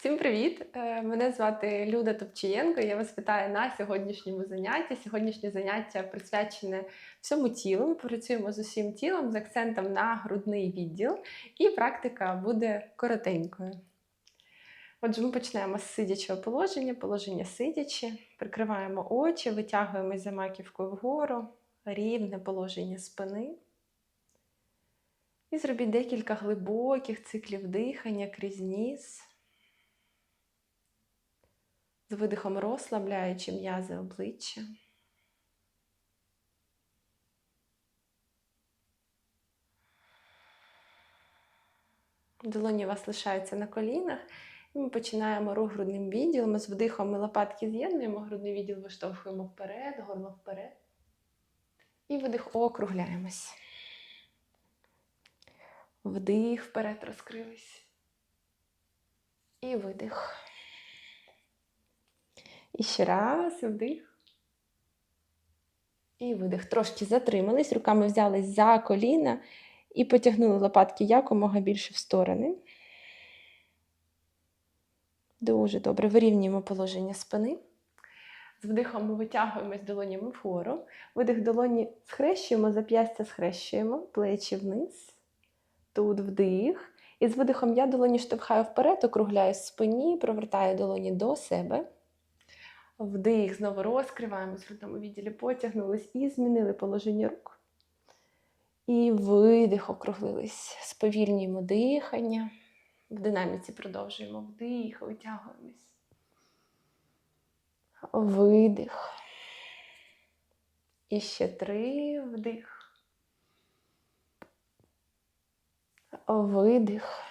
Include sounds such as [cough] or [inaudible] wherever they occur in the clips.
Всім привіт! Е, Мене звати Люда Топчієнко. Я вас вітаю на сьогоднішньому занятті. Сьогоднішнє заняття присвячене всьому тілу. Ми працюємо з усім тілом з акцентом на грудний відділ, і практика буде коротенькою. Отже, ми почнемо з сидячого положення, положення сидячи, прикриваємо очі, витягуємось за маківкою вгору, рівне положення спини. І зробіть декілька глибоких циклів дихання крізь ніс. З видихом розслабляючи м'язи обличчя. Долоні у вас лишаються на колінах. І ми починаємо рух грудним відділом. З вдихом ми лопатки з'єднуємо, грудний відділ виштовхуємо вперед, горло вперед. І видих округляємось. Вдих вперед розкрились. І видих. І ще раз, вдих. І видих. Трошки затримались, руками взялись за коліна і потягнули лопатки якомога більше в сторони. Дуже добре. Вирівнюємо положення спини. З вдихом ми витягуємось долонями вгору. Видих долоні схрещуємо, зап'ястя схрещуємо, плечі вниз. Тут вдих. І з видихом я долоні штовхаю вперед, округляю спині, провертаю долоні до себе. Вдих, знову розкриваємось в грудному відділі, потягнулись і змінили положення рук. І видих, округлились. Сповільнюємо дихання. В динаміці продовжуємо вдих, витягуємось. Видих. І ще три вдих. Видих.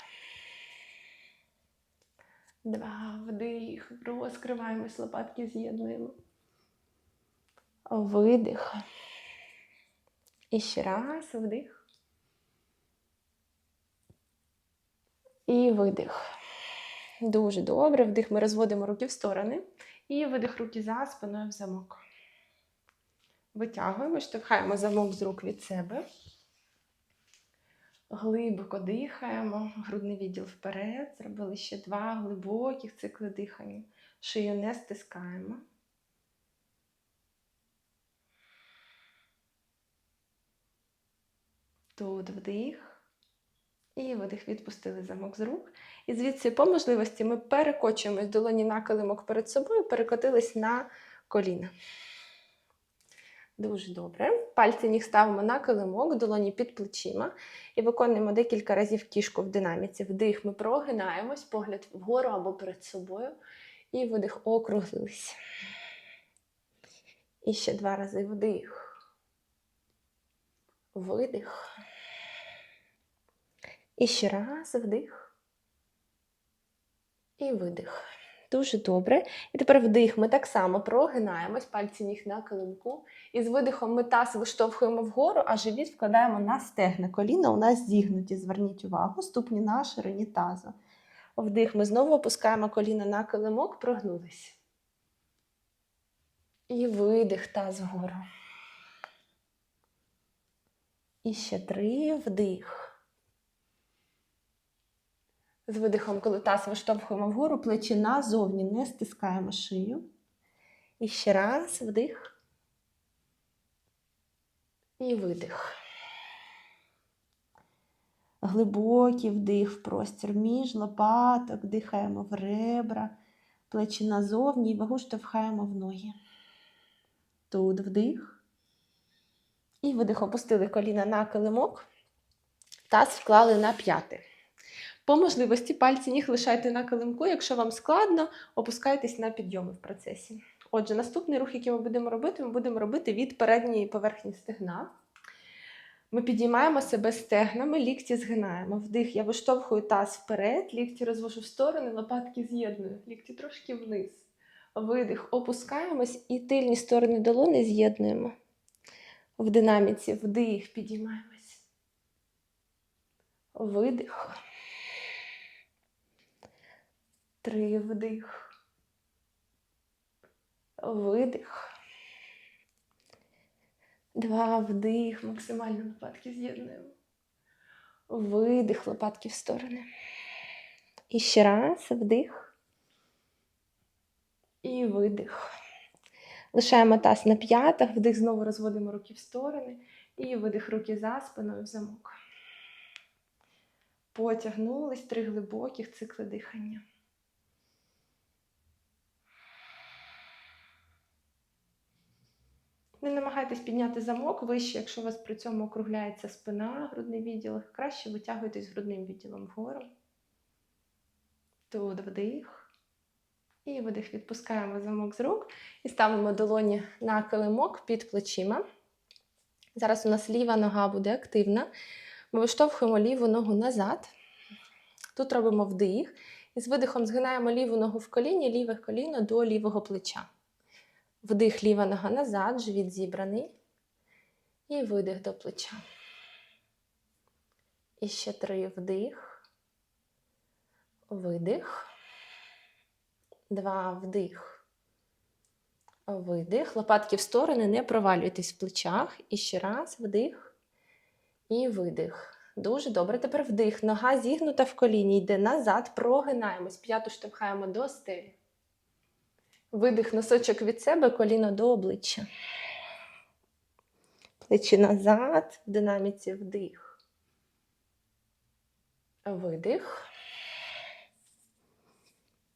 Два, вдих. Розкриваємось, лопатки з'єднуємо. Видих. І ще раз вдих. І видих. Дуже добре. Вдих. Ми розводимо руки в сторони. І видих руки за спиною в замок. Витягуємо, штовхаємо замок з рук від себе. Глибоко дихаємо, грудний відділ вперед. Зробили ще два глибоких цикли дихання. Шию не стискаємо. Тут вдих. І видих, відпустили замок з рук. І звідси, по можливості, ми перекочуємось долоні на килимок перед собою, перекотились на коліна. Дуже добре. Пальці ніг ставимо на килимок, долоні під плечима і виконуємо декілька разів кішку в динаміці. Вдих, ми прогинаємось, погляд вгору або перед собою. І видих, округлились. І ще два рази вдих. Видих. І ще раз вдих. І видих. Дуже добре. І тепер вдих. Ми так само прогинаємось, пальці ніг на килимку. І з видихом ми таз виштовхуємо вгору, а живіт вкладаємо на стегна. Коліна у нас зігнуті. Зверніть увагу, ступні на ширині тазу. Вдих. Ми знову опускаємо коліна на килимок, прогнулись. І видих таз вгору. І ще три вдих. З видихом, коли таз виштовхуємо вгору, плечі назовні, не стискаємо шию. І ще раз вдих. І видих. Глибокий вдих в простір між лопаток, дихаємо в ребра, плечі назовні і вагу штовхаємо в ноги. Тут вдих. І видих, опустили коліна на килимок, таз вклали на п'яти. По можливості пальці ніг лишайте на килимку, якщо вам складно, опускайтесь на підйоми в процесі. Отже, наступний рух, який ми будемо робити, ми будемо робити від передньої поверхні стегна. Ми підіймаємо себе стегнами, лікті згинаємо. Вдих, я виштовхую таз вперед, лікті розвожу в сторони, лопатки з'єдную, лікті трошки вниз. Видих, опускаємось і тильні сторони долони з'єднуємо. В динаміці вдих, підіймаємось. Видих. Три вдих. Видих. Два вдих. Максимально лопатки з'єднуємо. Видих, лопатки в сторони. І ще раз вдих. І видих. Лишаємо таз на п'ятах, вдих, знову розводимо руки в сторони. І видих руки за спиною в замок. Потягнулись три глибоких цикли дихання. Не намагайтесь підняти замок вище, якщо у вас при цьому округляється спина, грудний відділ, краще витягуйтесь грудним відділом вгору. Тут вдих. І видих. Відпускаємо замок з рук і ставимо долоні на килимок під плечима. Зараз у нас ліва нога буде активна. Ми виштовхуємо ліву ногу назад. Тут робимо вдих. І з видихом згинаємо ліву ногу в коліні, ліве коліно до лівого плеча. Вдих, ліва нога назад, живіт зібраний. І видих до плеча. І ще три вдих. Видих. Два вдих. Видих. Лопатки в сторони, не провалюйтесь в плечах. І ще раз вдих. І видих. Дуже добре. Тепер вдих. Нога зігнута в коліні. Йде назад, прогинаємось. П'яту штовхаємо до стелі. Видих носочок від себе, коліно до обличчя. Плечі назад, в динаміці вдих. Видих.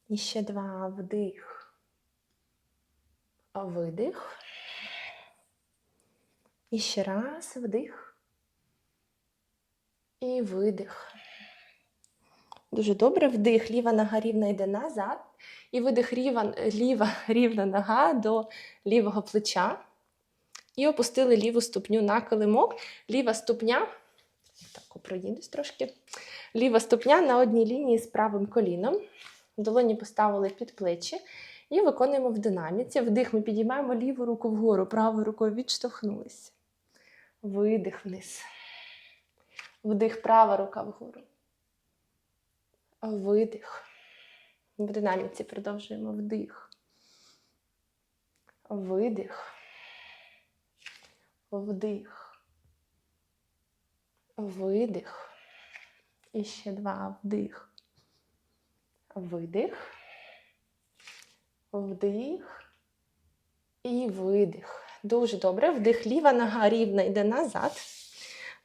І ще два вдих. Видих. І ще раз вдих. І видих. Дуже добре. Вдих. Ліва нога рівна йде назад. І видих ріва, ліва [laughs] рівна нога до лівого плеча. І опустили ліву ступню на килимок. Ліва ступня. Так, проїдусь трошки. Ліва ступня на одній лінії з правим коліном. Долоні поставили під плечі. І виконуємо в динаміці. Вдих, ми підіймаємо ліву руку вгору, правою рукою відштовхнулися. Видих вниз. Вдих, права рука вгору. Видих. В динаміці продовжуємо вдих. Видих. Вдих. Видих. І ще два вдих. Видих. Вдих. І видих. Дуже добре. Вдих. Ліва нога рівна йде назад.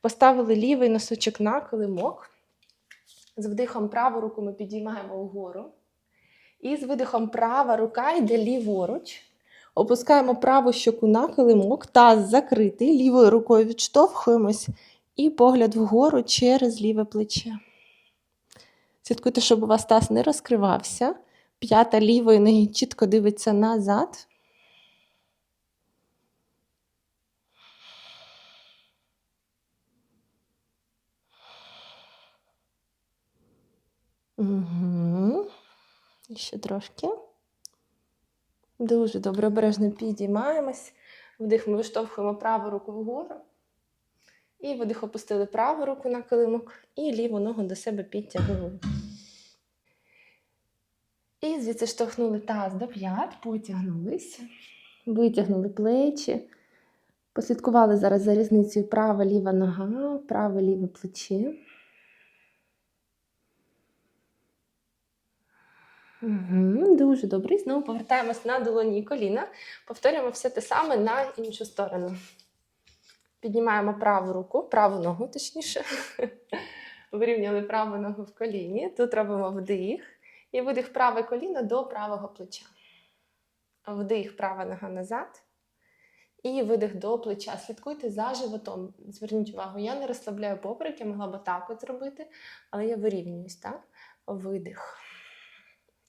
Поставили лівий носочок на килимок. З вдихом праву руку ми підіймаємо вгору. І з видихом права рука йде ліворуч. Опускаємо праву щоку на килимок, таз закритий, лівою рукою відштовхуємось і погляд вгору через ліве плече. Слідкуйте, щоб у вас таз не розкривався. П'ята лівої ноги чітко дивиться назад. Угу. І ще трошки. Дуже добре, обережно підіймаємось. Вдих ми виштовхуємо праву руку вгору. І видих опустили праву руку на килимок і ліву ногу до себе підтягнули. І звідси штовхнули таз до п'ят, потягнулися, витягнули плечі. Послідкували зараз за різницею права ліва нога, праве ліве плече. Угу, Дуже добре. Знову повертаємось на долоні і коліна. Повторюємо все те саме на іншу сторону. Піднімаємо праву руку, праву ногу, точніше. [laughs] Вирівняли праву ногу в коліні. Тут робимо вдих. І видих праве коліно до правого плеча. Вдих, права нога назад. І видих до плеча. Слідкуйте за животом. Зверніть увагу, я не розслабляю поперек, я могла б так от зробити, але я вирівнююсь, так? Видих.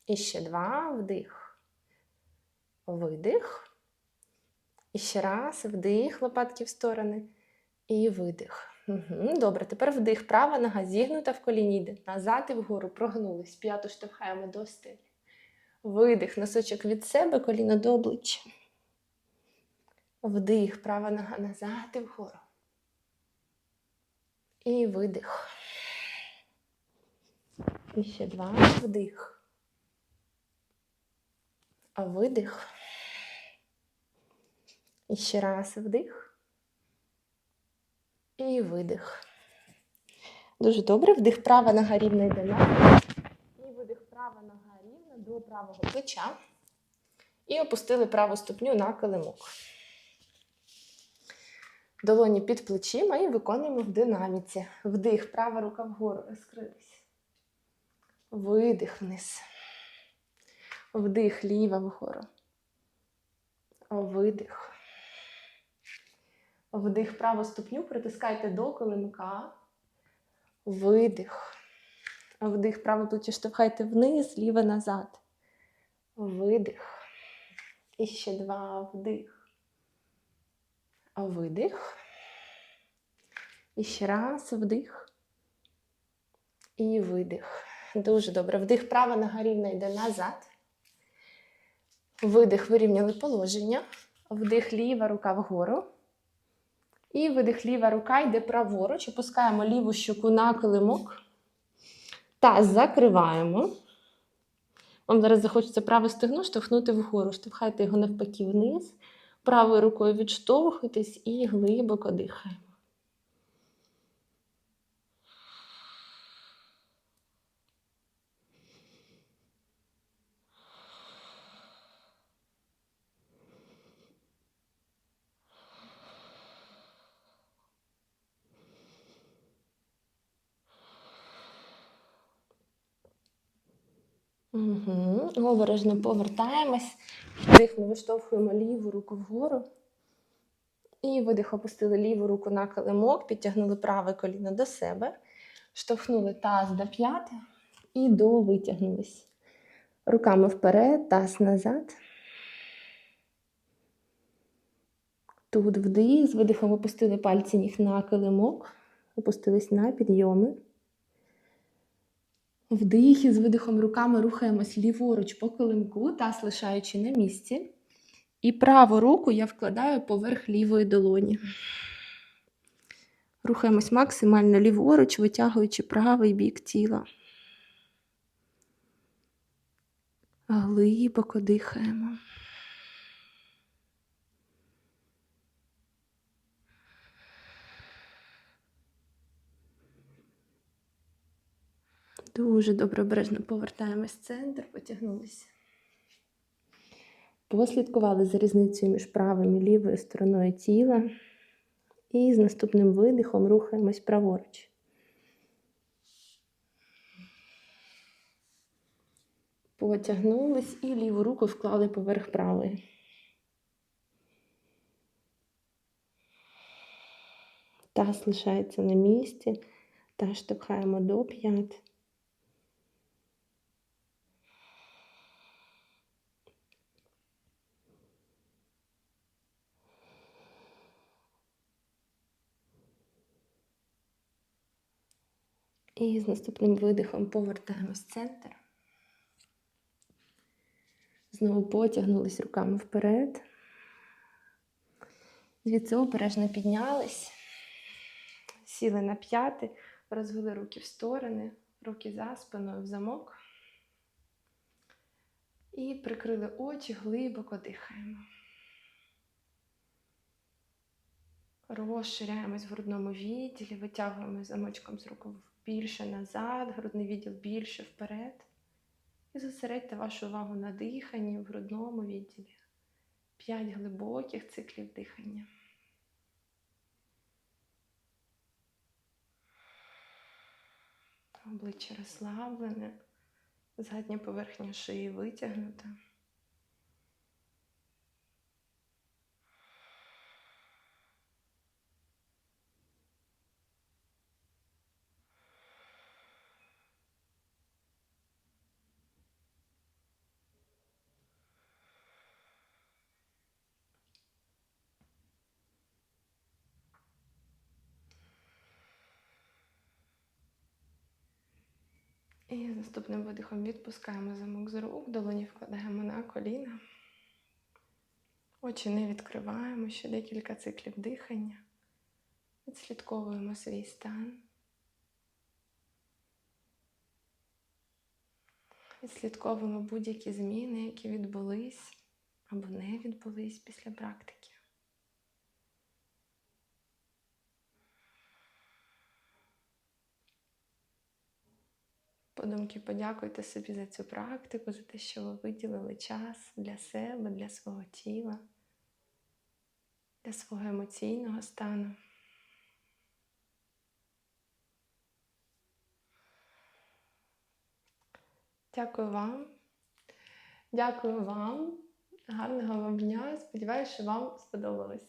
І ще два. Вдих. Видих. І ще раз. Вдих, лопатки в сторони. І видих. Добре, тепер вдих. Права нога зігнута в коліні йде. Назад і вгору прогнулись. П'яту штовхаємо до стелі. Видих. Носочок від себе, коліно до обличчя. Вдих. Права нога назад і вгору. І видих. І ще два. Вдих. Видих. І ще раз вдих. І видих. Дуже добре. Вдих права нога рівна йде назад. І видих права нога рівна до правого плеча. І опустили праву ступню на килимок. Долоні під плечима і виконуємо в динаміці. Вдих, права рука вгору, розкрились. Видих вниз. Вдих, ліва вгору. Видих. Вдих, праву ступню притискайте до килимка. Видих. Вдих, праве плече штовхайте вниз, ліве назад. Видих. І ще два вдих. Видих. І ще раз вдих. І видих. Дуже добре. Вдих, права нога рівна йде назад. Видих, вирівняли положення. Вдих, ліва рука вгору. І видих, ліва рука йде праворуч. Опускаємо ліву щоку на килимок. Таз закриваємо. Вам зараз захочеться праве стегно штовхнути вгору. Штовхайте його навпаки вниз. Правою рукою відштовхуйтесь і глибоко дихаємо. Угу. Обережно повертаємось. Вдих, ми виштовхуємо ліву руку вгору. І видих, опустили ліву руку на килимок, підтягнули праве коліно до себе, штовхнули таз до п'яти і до витягнулись. Руками вперед, таз назад. Тут вдих, з видихом опустили пальці ніг на килимок, опустились на підйоми. Вдих і з видихом руками рухаємось ліворуч по килимку, таз лишаючи на місці. І праву руку я вкладаю поверх лівої долоні. Рухаємось максимально ліворуч, витягуючи правий бік тіла. Глибоко дихаємо. Дуже добре обережно повертаємось в центр, потягнулися. Послідкували за різницею між правою і лівою стороною тіла. І з наступним видихом рухаємось праворуч. Потягнулись і ліву руку вклали поверх правої. Таз лишається на місці. Та штовхаємо до п'ят. І з наступним видихом повертаємось в центр. Знову потягнулись руками вперед. Звідси обережно піднялись, сіли на п'яти, розвели руки в сторони, руки за спиною в замок. І прикрили очі, глибоко дихаємо. Розширяємось в грудному відділі, витягуємо замочком з руку більше назад, грудний відділ більше вперед. І зосередьте вашу увагу на диханні в грудному відділі. П'ять глибоких циклів дихання. Обличчя розслаблене, задня поверхня шиї витягнута. І наступним видихом відпускаємо замок з рук, долоні вкладаємо на коліна. Очі не відкриваємо ще декілька циклів дихання. Відслідковуємо свій стан. Відслідковуємо будь-які зміни, які відбулись або не відбулись після практики. Подумки, подякуйте собі за цю практику, за те, що ви виділили час для себе, для свого тіла, для свого емоційного стану. Дякую вам. Дякую вам. Гарного вам дня. Сподіваюся, що вам сподобалось.